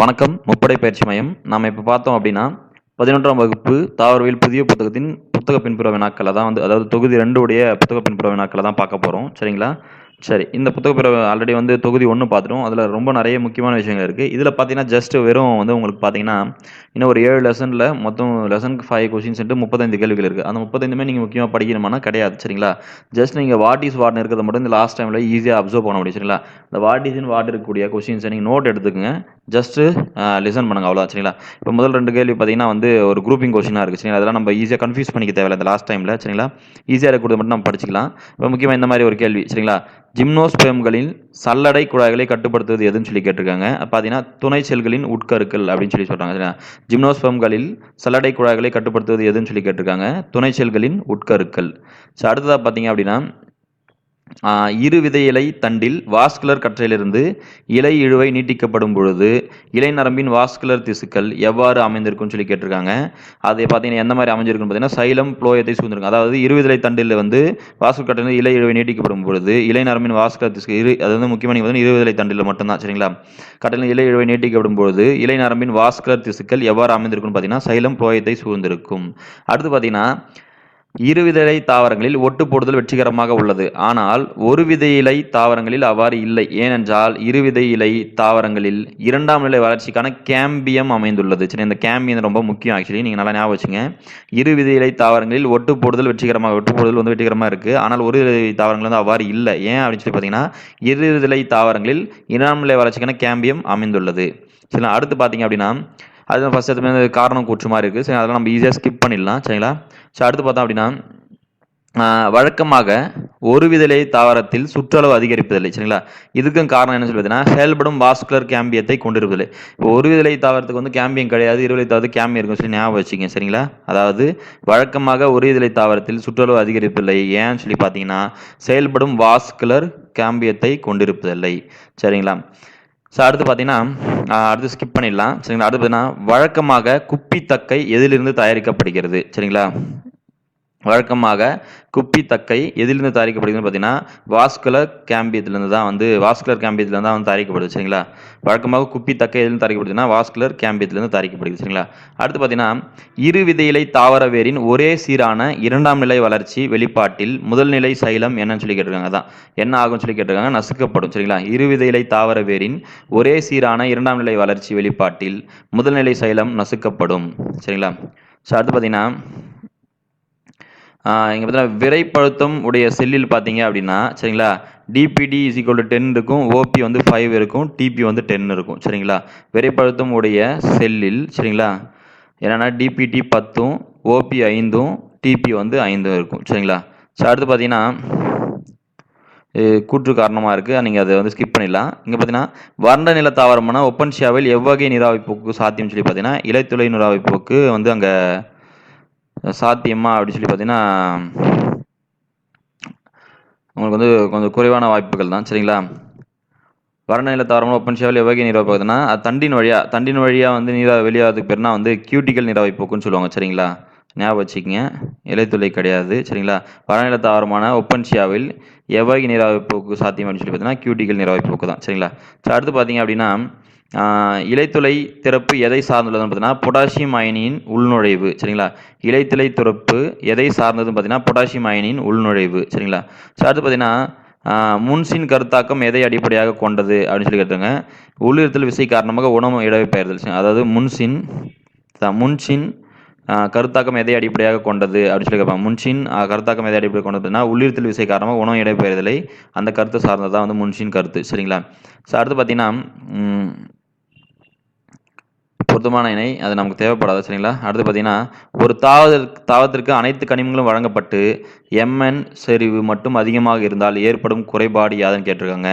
வணக்கம் முப்படை பயிற்சி மையம். நாம் இப்போ பார்த்தோம் அப்படின்னா பதினொன்றாம் வகுப்பு தாவரவியல் புதிய புத்தகத்தின் புத்தக பின்புற வினாக்களை. தான் வந்து அதாவது தொகுதி ரெண்டு உடைய புத்தக பின்புற வினாக்களை தான் பார்க்க போகிறோம் சரிங்களா? சரி இந்த புத்தக பிற ஆல்ரெடி வந்து தொகுதி ஒன்று பார்த்துட்டோம். அதில் ரொம்ப நிறைய முக்கியமான விஷயங்கள் இருக்குது இதில் பார்த்தீங்கன்னா ஜஸ்ட் வெறும் வந்து உங்களுக்கு பார்த்தீங்கன்னா இன்னும் ஒரு ஏழு லெசனில் மொத்தம் லெசனுக்கு ஃபைவ் கொஷின்ஸ்ட்டு முப்பத்தைந்து கேள்விகள் இருக்குது அந்த முப்பத்தைந்துமே நீங்கள் முக்கியமாக படிக்கணுமானா கிடையாது. சரிங்களா? ஜஸ்ட் நீங்கள் வாட் இஸ் வாட்னு இருக்கிறத மட்டும் இந்த லாஸ்ட் டைமில் ஈஸியாக அப்சர்வ் பண்ண முடியும். சரிங்களா? இந்த வாட் இஸ் இன் வாட் இருக்கக்கூடிய கொஷின்ஸை நீங்கள் நோட் எடுத்துக்கங்க. ஜஸ்ட்டு லிசன் uh, பண்ணுங்க அவ்வளோ சரிங்களா? இப்போ முதல் ரெண்டு கேள்வி பார்த்தீங்கன்னா வந்து ஒரு குரூப்பிங் கொஷினாக இருக்குது சரிங்களா? அதெல்லாம் நம்ம ஈஸியாக கன்ஃபியூஸ் பண்ணிக்க தேவையில்ல இந்த லாஸ்ட் டைமில் சரிங்களா? ஈஸியாக இருக்கிறது மட்டும் நம்ம படிச்சிக்கலாம். இப்போ முக்கியமாக இந்த மாதிரி ஒரு கேள்வி சரிங்களா? ஜிம்னோஸ்பெம்களின் சல்லடை குழாய்களை கட்டுப்படுத்துவது எதுன்னு சொல்லி கேட்டிருக்காங்க. பார்த்தீங்கன்னா துணை செல்களின் உட்கருக்கள் அப்படின்னு சொல்லி சொல்கிறாங்க சரிங்களா? ஜிம்னோஸ்பெம்களில் சல்லடை குழாய்களை கட்டுப்படுத்துவது எதுன்னு சொல்லி கேட்டிருக்காங்க. துணை செல்களின் உட்கருக்கள். ஸோ அடுத்ததாக பார்த்தீங்க அப்படின்னா இரு விதை இலை தண்டில் வாஸ்குலர் கற்றையிலிருந்து இலை இழுவை நீட்டிக்கப்படும் பொழுது இலை நரம்பின் வாஸ்குலர் திசுக்கள் எவ்வாறு அமைந்திருக்கும்னு சொல்லி கேட்டிருக்காங்க. அது பார்த்தீங்கன்னா எந்த மாதிரி அமைஞ்சிருக்குன்னு பார்த்தீங்கன்னா சைலம் புளோயத்தை சூழ்ந்திருக்கும். அதாவது இருவிதலை தண்டில் வந்து வாஸ்குலர் கற்றையிலிருந்து இலை இழுவை நீட்டிக்கப்படும் பொழுது இலை நரம்பின் வாஸ்குலர் திசு இரு அது வந்து முக்கியமாக நீங்கள் வந்து இருவிதலை தண்டில் மட்டும்தான் சரிங்களா? கட்டையில் இலை இழுவை நீட்டிக்கப்படும் பொழுது இலை நரம்பின் வாஸ்குலர் திசுக்கள் எவ்வாறு அமைந்திருக்கும்னு பார்த்தீங்கன்னா சைலம் புளோயத்தை சூழ்ந்திருக்கும். அடுத்து பார்த்தீங்கன்னா இருவிதழை தாவரங்களில் ஒட்டு போடுதல் வெற்றிகரமாக உள்ளது. ஆனால் ஒரு விதை இலை தாவரங்களில் அவ்வாறு இல்லை. ஏனென்றால் இருவிதை இலை தாவரங்களில் இரண்டாம் நிலை வளர்ச்சிக்கான கேம்பியம் அமைந்துள்ளது. சரி இந்த கேம்பியம் ரொம்ப முக்கியம் ஆக்சுவலி நீங்கள் நல்லா ஞாபகம் வச்சுங்க. இருவித இலை தாவரங்களில் ஒட்டு போடுதல் வெற்றிகரமாக ஒட்டு போடுதல் வந்து வெற்றிகரமாக இருக்குது ஆனால் ஒரு இலை தாவரங்கள் வந்து அவ்வாறு இல்லை. ஏன் அப்படின்னு சொல்லி பார்த்தீங்கன்னா இருவிதழை தாவரங்களில் இரண்டாம் நிலை வளர்ச்சிக்கான கேம்பியம் அமைந்துள்ளது. சரி அடுத்து பார்த்தீங்க அப்படின்னா அது ஃபஸ்ட் எடுத்து காரணம் கூற்று மாதிரி இருக்குது சரி அதெல்லாம் நம்ம ஈஸியாக ஸ்கிப் பண்ணிடலாம். சரிங்களா? ஸோ அடுத்து பார்த்தோம் அப்படின்னா வழக்கமாக ஒரு விதலை தாவரத்தில் சுற்றளவு அதிகரிப்பதில்லை. சரிங்களா? இதுக்கும் காரணம் என்ன சொல்லி பார்த்தீங்கன்னா செயல்படும் வாஸ்குலர் கேம்பியத்தை கொண்டிருப்பதில்லை. இப்போ ஒரு விதலை தாவரத்துக்கு வந்து கேம்பியம் கிடையாது இருவிலை தாவது கேம்பியம் இருக்கும் சொல்லி ஞாபகம் வச்சுங்க சரிங்களா? அதாவது வழக்கமாக ஒரு விதலை தாவரத்தில் சுற்றளவு அதிகரிப்பதில்லை. ஏன்னு சொல்லி பார்த்தீங்கன்னா செயல்படும் வாஸ்குலர் கேம்பியத்தை கொண்டிருப்பதில்லை. சரிங்களா? ஸோ அடுத்து பார்த்தீங்கன்னா அடுத்து ஸ்கிப் பண்ணிடலாம். சரிங்களா? அடுத்து பார்த்தீங்கன்னா வழக்கமாக குப்பி தக்கை எதிலிருந்து தயாரிக்கப்படுகிறது. சரிங்களா? வழக்கமாக குப்பி தக்கை எதிலிருந்து தயாரிக்கப்படுகிறதுன்னு பார்த்தீங்கன்னா வாஸ்குலர் கேம்பியத்துலேருந்து தான் வந்து வாஸ்குலர் கேம்பியத்துலேருந்து தான் வந்து தயாரிக்கப்படுது சரிங்களா? வழக்கமாக குப்பி தக்கை எதிலிருந்து தயாரிக்கப்படுதுன்னா வாஸ்குலர் கேம்பியத்துலேருந்து தயாரிக்கப்படுது சரிங்களா? அடுத்து பார்த்தீங்கன்னா இரு விதையிலை தாவர வேரின் ஒரே சீரான இரண்டாம் நிலை வளர்ச்சி வெளிப்பாட்டில் முதல் நிலை சைலம் என்னன்னு சொல்லி கேட்டிருக்காங்க. அதான் என்ன ஆகும்னு சொல்லி கேட்டிருக்காங்க? நசுக்கப்படும் சரிங்களா? இரு விதையிலை தாவர வேரின் ஒரே சீரான இரண்டாம் நிலை வளர்ச்சி வெளிப்பாட்டில் முதல் நிலை சைலம் நசுக்கப்படும் சரிங்களா? ஸோ அடுத்து பார்த்தீங்கன்னா இங்கே பார்த்தீங்கன்னா விரைப்பழுத்தம் உடைய செல்லில் பார்த்தீங்க அப்படின்னா சரிங்களா? DPD is equal to ten இருக்கும் ஓபி வந்து ஃபைவ் இருக்கும் டிபி வந்து டென் இருக்கும் சரிங்களா? விரைப்படுத்தும் உடைய செல்லில் சரிங்களா? என்னென்னா டிபிடி பத்தும் ஓபி ஐந்தும் டிபி வந்து ஐந்தும் இருக்கும் சரிங்களா? ஸோ அடுத்து பார்த்தீங்கன்னா கூற்று காரணமாக இருக்குது நீங்கள் அதை வந்து ஸ்கிப் பண்ணிடலாம். இங்கே பார்த்தீங்கன்னா வறண்ட நில தாவரம்னா ஒப்பன்ஷியாவில் எவ்வகை நீராவி போக்கு சாத்தியம் சொல்லி பார்த்தீங்கன்னா இலைத்துளை நீராவி போக்கு வந்து அங்கே சாத்தியமா அப்படின்னு சொல்லி பார்த்தீங்கன்னா உங்களுக்கு வந்து கொஞ்சம் குறைவான வாய்ப்புகள் தான் சரிங்களா? வறண்ட நில ஒப்பன் ஒப்பன்ஷியாவில் எவ்வகை நீராவை பார்த்தீங்கன்னா அது தண்டின் வழியாக தண்டின் வழியாக வந்து நீரா வெளியாகிறதுக்கு பேர்னா வந்து கியூட்டிக்கல் நீராவை போக்குன்னு சொல்லுவாங்க சரிங்களா? ஞாபகம் வச்சுக்கோங்க. இலைத்துளை கிடையாது சரிங்களா? வறநில தாவரமான ஒப்பன்ஷியாவில் எவ்வகை நீராவி போக்கு சாத்தியம் அப்படின்னு சொல்லி பார்த்தீங்கன்னா கியூட்டிக்கல் நீராவி போக்கு தான் சரிங்களா? ஸோ அடுத்து பார்த்தீங்க அப்படின்னா இலைத்துளை திறப்பு எதை சார்ந்துள்ளதுன்னு பார்த்தீங்கன்னா பொட்டாசியம் அயனியின் உள்நுழைவு சரிங்களா? இலைத்துளை திறப்பு எதை சார்ந்ததுன்னு பார்த்தீங்கன்னா பொட்டாசியம் அயனியின் உள்நுழைவு சரிங்களா? ஸோ அடுத்து பார்த்தீங்கன்னா முன்சின் கருத்தாக்கம் எதை அடிப்படையாக கொண்டது அப்படின்னு சொல்லி கேட்டுருங்க உள்ளிருத்தல் விசை காரணமாக உணவு இடப்பெயர்தல் அதாவது முன்சின் முன்சின் கருத்தாக்கம் எதை அடிப்படையாக கொண்டது அப்படின்னு சொல்லி கேட்பாங்க. முன்சின் கருத்தாக்கம் எதை அடிப்படையாக கொண்டதுன்னா உள்ளிருத்தல் விசை காரணமாக உணவு இடைபெயர்தலை அந்த கருத்தை சார்ந்ததான் வந்து முன்சின் கருத்து சரிங்களா? ஸோ அடுத்து பார்த்தீங்கன்னா சுத்தமான இணை. அது நமக்கு தேவைப்படாது சரிங்களா? அடுத்து பார்த்தீங்கன்னா ஒரு தாவதற்கு தாவத்திற்கு அனைத்து கனிமங்களும் வழங்கப்பட்டு எம்என் செறிவு மட்டும் அதிகமாக இருந்தால் ஏற்படும் குறைபாடு யாதுன்னு கேட்டிருக்காங்க.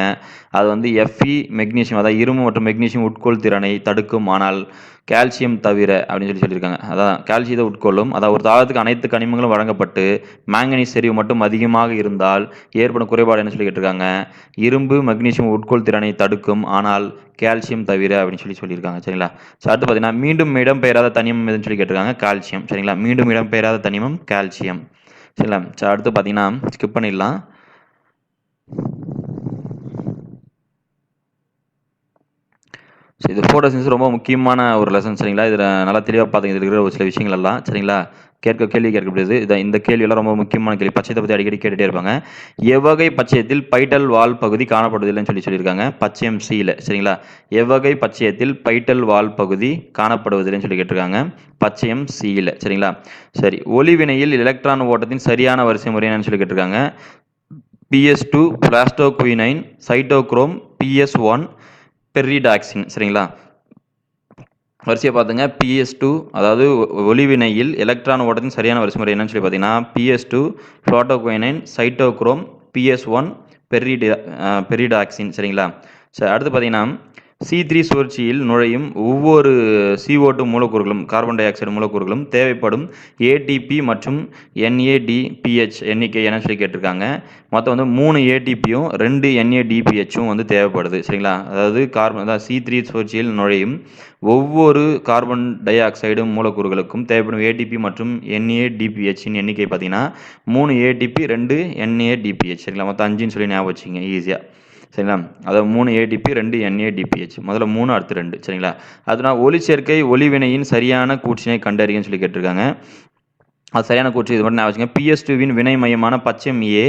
அது வந்து எஃப்இ மெக்னீசியம் அதாவது இரும்பு மற்றும் மெக்னீசியம் உட்கொள் திறனை தடுக்கும் ஆனால் கால்சியம் தவிர அப்படின்னு சொல்லி சொல்லியிருக்காங்க. அதான் கால்சியத்தை உட்கொள்ளும். அதாவது ஒரு தாவரத்துக்கு அனைத்து கனிமங்களும் வழங்கப்பட்டு மேங்கனீஸ் செறிவு மட்டும் அதிகமாக இருந்தால் ஏற்படும் குறைபாடு என்ன சொல்லி கேட்டிருக்காங்க? இரும்பு மக்னீசியம் உட்கொள் திறனை தடுக்கும். ஆனால் கால்சியம் தவிர அப்படின்னு சொல்லி சொல்லியிருக்காங்க. சரிங்களா? ஸோ அடுத்து பார்த்தீங்கன்னா மீண்டும் இடம்பெயராத தனிமம் எதுன்னு சொல்லி கேட்டிருக்காங்க? கால்சியம் சரிங்களா? மீண்டும் இடம்பெயராத தனிமம் கால்சியம் சரிங்களா? ஸோ அடுத்து பார்த்தீங்கன்னா ஸ்கிப் பண்ணிடலாம். ஸோ இது ஃபோட்டோ ஃபோட்டோசின்ஸ் ரொம்ப முக்கியமான ஒரு லெசன் சரிங்களா? இதில் நல்லா தெளிவாக பார்த்துங்க இதில் இருக்கிற ஒரு சில விஷயங்கள் எல்லாம் சரிங்களா? கேட்க கேள்வி கேட்கப்படுது இதை இந்த கேள்வியெல்லாம் ரொம்ப முக்கியமான கேள்வி. பச்சையத்தை பற்றி அடிக்கடி கேட்டுகிட்டே இருப்பாங்க. எவ்வகை பச்சையத்தில் பைட்டல் வால் பகுதி காணப்படுவதில்லைன்னு சொல்லி சொல்லியிருக்காங்க. பச்சையம் சியில் சரிங்களா? எவ்வகை பச்சையத்தில் பைட்டல் வால் பகுதி காணப்படுவதில்லைன்னு சொல்லி கேட்டிருக்காங்க. பச்சையம் சியில் சரிங்களா? சரி ஒளிவினையில் எலக்ட்ரான் ஓட்டத்தின் சரியான வரிசை முறை என்னன்னு சொல்லி கேட்டிருக்காங்க. PS two plastoquinone cytochrome PS one ferredoxin சரிங்களா? வரிசையை பார்த்துங்க. பிஎஸ் டூ அதாவது ஒளிவினையில் எலக்ட்ரான் ஓட்டத்தின் சரியான வரிசை முறை என்னன்னு சொல்லி பார்த்தீங்கன்னா PS two plastoquinone cytochrome PS one பெர்ரிடி ferredoxin சரிங்களா? சரி அடுத்து பார்த்தீங்கன்னா சி த்ரீ சுழற்சியில் நுழையும் ஒவ்வொரு CO2 டூ மூலக்கூறுகளும் கார்பன் டை ஆக்சைடு மூலக்கூறுகளும் தேவைப்படும் ஏடிபி மற்றும் என்ஏடிபிஹெச் எண்ணிக்கை என்ன சொல்லி கேட்டிருக்காங்க. மொத்தம் வந்து மூணு ஏடிபியும் ரெண்டு என்ஏடிபிஹெச்சும் வந்து தேவைப்படுது. சரிங்களா? அதாவது கார்பன் அதாவது சி த்ரீ சுழற்சியில் நுழையும் ஒவ்வொரு கார்பன் டை ஆக்சைடு மூலக்கூறுகளுக்கும் தேவைப்படும் ஏடிபி மற்றும் என்ஏடிபிஹெச்சின் எண்ணிக்கை பார்த்தீங்கன்னா மூணு ஏடிபி ரெண்டு என்ஏடிபிஹெச் சரிங்களா? மொத்தம் அஞ்சுன்னு சொல்லி ஞாபகம் வச்சுங்க ஈஸியாக சரிங்களா? அதாவது மூணு ஏடிபி ரெண்டு என்ஏடிபிஹெச் முதல்ல மூணு அடுத்து ரெண்டு. சரிங்களா? அதுனா ஒளிச்சேர்க்கை ஒளிவினையின் சரியான கூற்றினை கண்டறியும் சொல்லி கேட்டிருக்காங்க. அது சரியான கூற்று இது மட்டும் நான் வச்சுங்க பிஎஸ் டூவின் வினை மையமான பச்சம் ஏ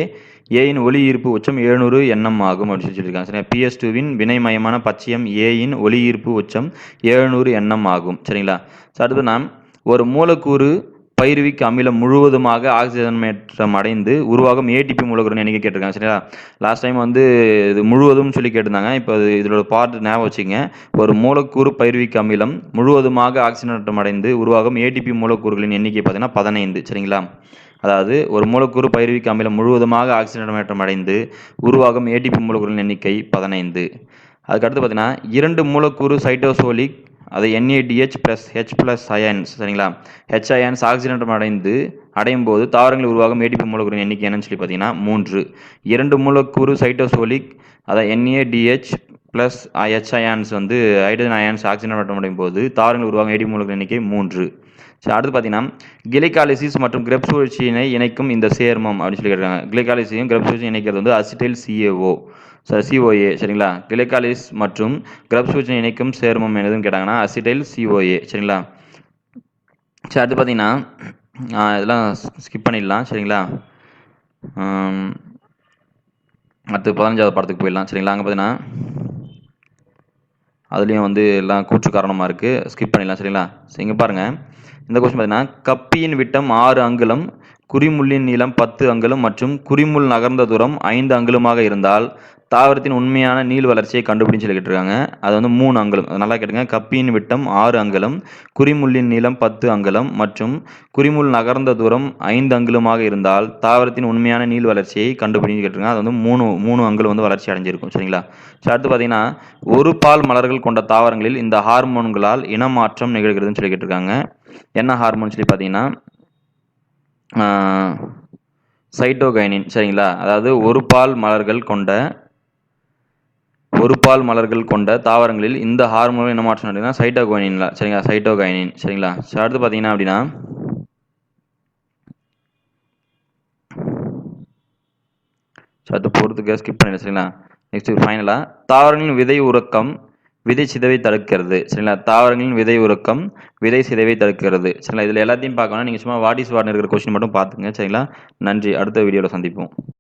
ஏயின் ஒளி ஈர்ப்பு உச்சம் எழுநூறு எண்ணம் ஆகும் அப்படின்னு சொல்லி சொல்லியிருக்காங்க. சரிங்களா? பிஎஸ் டூவின் வினை மையமான பச்சையம் ஏயின் ஒளி ஈர்ப்பு உச்சம் எழுநூறு எண்ணம் ஆகும். சரிங்களா? ஸோ அடுத்து நாம் ஒரு மூலக்கூறு பைருவிக் அமிலம் முழுவதுமாக ஆக்சிஜனேற்றம் அடைந்து உருவாகும் ஏடிபி மூலக்கூறு எண்ணிக்கை கேட்டிருக்காங்க சரிங்களா? லாஸ்ட் டைம் வந்து இது முழுவதும் சொல்லி கேட்டிருந்தாங்க. இப்போ இது இதோட பார்ட் ஞாபகம் வச்சுங்க ஒரு மூலக்கூறு பைருவிக் அமிலம் முழுவதுமாக ஆக்சிஜனேற்றம் அடைந்து உருவாகும் ஏடிபி மூலக்கூறுகளின் எண்ணிக்கை பார்த்தீங்கன்னா பதினைந்து சரிங்களா? அதாவது ஒரு மூலக்கூறு பயிர்விக்கு அமிலம் முழுவதுமாக ஆக்சிஜனேற்றம் அடைந்து உருவாகும் ஏடிபி மூலக்கூறுகளின் எண்ணிக்கை பதினைந்து. அதுக்கடுத்து பார்த்தீங்கன்னா இரண்டு மூலக்கூறு சைட்டோசோலிக் அது NADH plus H plus ions சரிங்களா? ஹெச் அயன்ஸ் ஆக்சிஜனேற்றம் அடைந்து அடையும் போது தாவரங்களில் உருவாகும் ஏடிபி மூலக்கூறின் எண்ணிக்கை என்னன்னு சொல்லி பார்த்தீங்கன்னா மூன்று. இரண்டு மூலக்கூறு சைட்டோசோலிக் அதாவது என்ஏடிஹெச் ப்ளஸ் ஹெச் அயான்ஸ் வந்து ஹைட்ரஜன் அயான்ஸ் ஆக்சிஜனேற்றம் அடையும் போது தாவரங்கள் உருவாகும் ஏடிபி மூலக்கூறின் எண்ணிக்கை மூன்று. ஸோ அடுத்து பார்த்தீங்கன்னா கிளைகாலிசிஸ் மற்றும் கிரெப் சுழற்சியினை இணைக்கும் இந்த சேர்மம் அப்படின்னு சொல்லி கேட்டிருக்காங்க. கிளைகாலிசியும் கிரெப் சுழற்சியும் இணைக்கிறது வந்து அசிடைல் சிஏஓ சிஓஏ சரிங்களா? கிளைகாலிஸ் மற்றும் கிரெப் சுழற்சியை இணைக்கும் சேர்மம் என்னதுன்னு கேட்டாங்கன்னா அசிடைல் சிஓஏ சரிங்களா? சரி அடுத்து பார்த்தீங்கன்னா இதெல்லாம் ஸ்கிப் பண்ணிடலாம் சரிங்களா? அடுத்து பதினஞ்சாவது படத்துக்கு போயிடலாம் சரிங்களா? அங்கே பார்த்தீங்கன்னா அதுலேயும் வந்து எல்லாம் கூற்று காரணமாக இருக்குது ஸ்கிப் பண்ணிடலாம் சரிங்களா? சரி இங்கே பாருங்கள் இந்த கொஸ்டின் பார்த்தீங்கன்னா கப்பியின் விட்டம் ஆறு அங்குலம் குறிமுள்ளின் நீளம் பத்து அங்குலம் மற்றும் குறிமுள் நகர்ந்த தூரம் ஐந்து அங்குலமாக இருந்தால் தாவரத்தின் உண்மையான நீள் வளர்ச்சியை கண்டுபிடிச்சு சொல்லி கேட்டிருக்காங்க அது வந்து மூணு அங்கலம். அது நல்லா கேட்டுங்க கப்பியின் விட்டம் ஆறு அங்குலம் குறிமுள்ளின் நீளம் பத்து அங்குலம் மற்றும் குறிமுள் நகர்ந்த தூரம் ஐந்து அங்கலமாக இருந்தால் தாவரத்தின் உண்மையான நீள் வளர்ச்சியை கண்டுபிடிச்சு கேட்டிருக்காங்க அது வந்து மூணு மூணு அங்குலம் வந்து வளர்ச்சி அடைஞ்சிருக்கும். சரிங்களா? ஸோ அடுத்து பார்த்தீங்கன்னா ஒரு பால் மலர்கள் கொண்ட தாவரங்களில் இந்த ஹார்மோன்களால் இனமாற்றம் நிகழ்கிறதுன்னு சொல்லி கேட்டிருக்காங்க என்ன ஹார்மோன் சொல்லி பார்த்தீங்கன்னா சைட்டோகைனின். சரிங்களா? அதாவது ஒரு பால் மலர்கள் கொண்ட ஒரு பால் மலர்கள் கொண்ட தாவரங்களில் இந்த ஹார்மோன் என்ன மாற்றம் நடக்குதுன்னா சைட்டோகைனின்ல சரிங்களா? சைட்டோகைனின் சரிங்களா? சரி, அடுத்து பார்த்தீங்கன்னா அப்படின்னா ஸோ அது போகிறதுக்கு ஸ்கிப் பண்ணிடு சரிங்களா? நெக்ஸ்ட் ஃபைனலாக தாவரங்களின் விதை உறக்கம் விதை சிதைவை தடுக்கிறது. சரிங்களா? தாவரங்களின் விதை உறக்கம் விதை சிதைவை தடுக்கிறது. சரிங்களா? இதில் எல்லாத்தையும் பார்க்கணும் நீங்கள் சும்மா வாட் இஸ் வாட்னு இருக்கிற கொஸ்டின் மட்டும் பார்த்துங்க சரிங்களா? நன்றி. அடுத்த வீடியோவில் சந்திப்போம்.